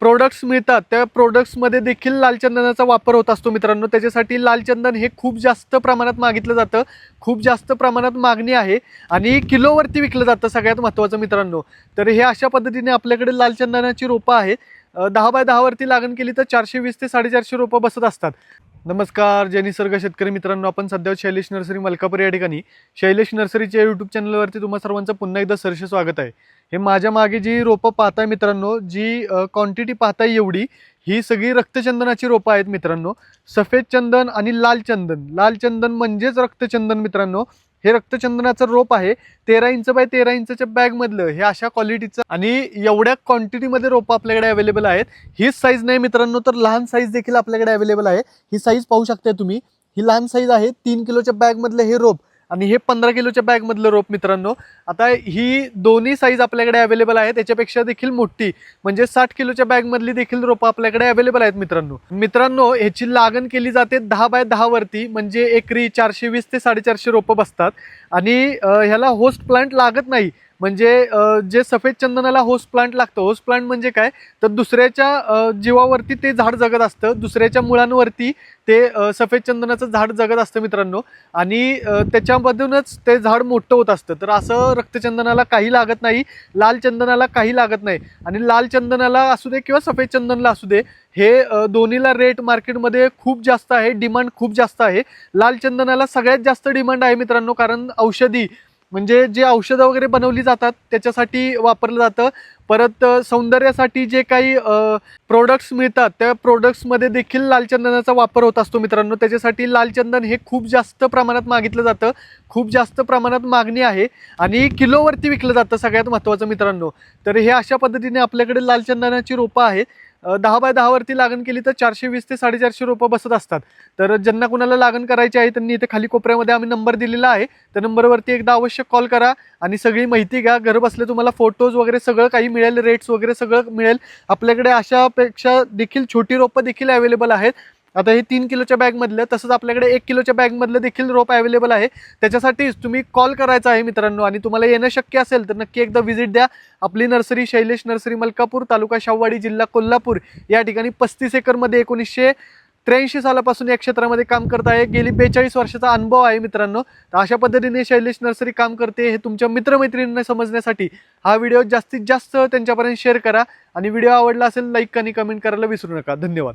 Products मिळतात. त्या प्रोडक्ट्समध्ये देखील लाल चंदनाचा वापर होत असतो मित्रांनो. त्याच्यासाठी लाल चंदन हे खूप जास्त प्रमाणात मागितलं जातं. खूप जास्त प्रमाणात मागणी आहे आणि किलोवरती विकलं जातं सगळ्यात महत्त्वाचं मित्रांनो. तर हे अशा पद्धतीने आपल्याकडे लाल चंदनाची रोपं आहे दहा बाय दहावरती लागण केली तर चारशे वीस ते साडेचारशे रोपं बसत असतात. नमस्कार जय निसर्ग शेतकरी मित्रांनो. आपण सध्या शैलेश नर्सरी मलकापूर या ठिकाणी. शैलेश नर्सरीच्या यूट्यूब चॅनलवरती तुम्हा सर्वांचं पुन्हा एकदा सरसे स्वागत आहे. हे माझ्या मागे जी रोपं पाहताय मित्रांनो जी क्वांटिटी पाहताय एवढी ही सगळी रक्तचंदनाची रोपं आहेत मित्रांनो. सफेद चंदन आणि लाल चंदन. लाल चंदन म्हणजेच रक्तचंदन मित्रांनो. हे रक्तचंदनाचं रोप आहे तेरा इंच बाय तेरा इंचच्या बॅगमधलं. हे अशा क्वालिटीचं आणि एवढ्या क्वांटिटीमध्ये रोपं आपल्याकडे अवेलेबल आहेत. हीच साईज नाही मित्रांनो तर लहान साईज देखील आपल्याकडे अवेलेबल आहे. ही साईज पाहू शकता तुम्ही. ही लहान साईज आहे तीन किलोच्या बॅगमधलं हे रोप. आणि हे पंधरा किलोच्या बॅगमधलं रोप मित्रांनो आता ही दोन्ही साईज आपल्याकडे अवेलेबल आहे त्याच्यापेक्षा देखील मोठी म्हणजे साठ किलोच्या बॅगमधली देखील रोपं आपल्याकडे अवेलेबल आहेत मित्रांनो. मित्रांनो ह्याची लागण केली जाते दहा बाय दहा वरती म्हणजे एकरी चारशे वीस ते साडेचारशे रोपं बसतात. आणि ह्याला होस्ट प्लांट लागत नाही. म्हणजे जे सफेद चंदनाला होस प्लांट लागतं होस प्लांट म्हणजे काय? तर दुसऱ्याच्या जीवावरती ते झाड जगत असतं दुसऱ्याच्या मुळांवरती ते सफेद चंदनाचं झाड जगत असतं मित्रांनो. आणि त्याच्यामधूनच ते झाड मोठं होत असतं. तर असं रक्तचंदनाला काही लागत नाही लाल चंदनाला काही लागत नाही. आणि लाल चंदनाला असू दे किंवा सफेद चंदनला असू दे हे दोन्हीला रेट मार्केटमध्ये खूप जास्त आहे डिमांड खूप जास्त आहे. लाल चंदनाला सगळ्यात जास्त डिमांड आहे मित्रांनो कारण औषधी म्हणजे जे औषधं वगैरे बनवली जातात त्याच्यासाठी वापरलं जातं. परत सौंदर्यासाठी जे काही प्रोडक्ट्स मिळतात त्या प्रोडक्ट्समध्ये देखील लालचंदनाचा वापर होत असतो मित्रांनो. त्याच्यासाठी लालचंदन हे खूप जास्त प्रमाणात मागितलं जातं. खूप जास्त प्रमाणात मागणी आहे आणि किलोवरती विकलं जातं सगळ्यात महत्त्वाचं मित्रांनो. तर हे अशा पद्धतीने आपल्याकडे लालचंदनाची रोपं आहेत. दहा बाय दहावरती लागण केली तर चारशे वीस ते साडेचारशे रोपं बसत असतात. तर ज्यांना कुणाला लागण करायची आहे त्यांनी इथे खाली कोपऱ्यामध्ये आम्ही नंबर दिलेला आहे. त्या नंबरवरती एकदा अवश्य कॉल करा आणि सगळी माहिती घ्या. घर बसले तुम्हाला फोटोज वगैरे सगळं काही मिळेल रेट्स वगैरे सगळं मिळेल. आपल्याकडे अशापेक्षा देखील छोटी रोपं देखील अवेलेबल आहेत. आता हे तीन किलोच्या बॅगमधलं तसंच आपल्याकडे एक किलोच्या बॅगमधलं देखील रोप अवेलेबल आहे. त्याच्यासाठीच तुम्ही कॉल करायचा आहे मित्रांनो आणि तुम्हाला येणं शक्य असेल तर नक्की एकदा व्हिजिट द्या. आपली नर्सरी शैलेश नर्सरी मलकापूर तालुका शाहवाडी जिल्हा कोल्हापूर. या ठिकाणी पस्तीस एकरमध्ये एकोणीसशे त्र्याऐंशी सालापासून या क्षेत्रामध्ये काम करत आहे. गेली बेचाळीस वर्षाचा अनुभव आहे मित्रांनो. तर अशा पद्धतीने शैलेश नर्सरी काम करते हे तुमच्या मित्रमैत्रिणींना समजण्यासाठी. हा व्हिडिओ जास्तीत जास्त त्यांच्यापर्यंत शेअर करा आणि व्हिडिओ आवडला असेल लाईक आणि कमेंट करायला विसरू नका. धन्यवाद.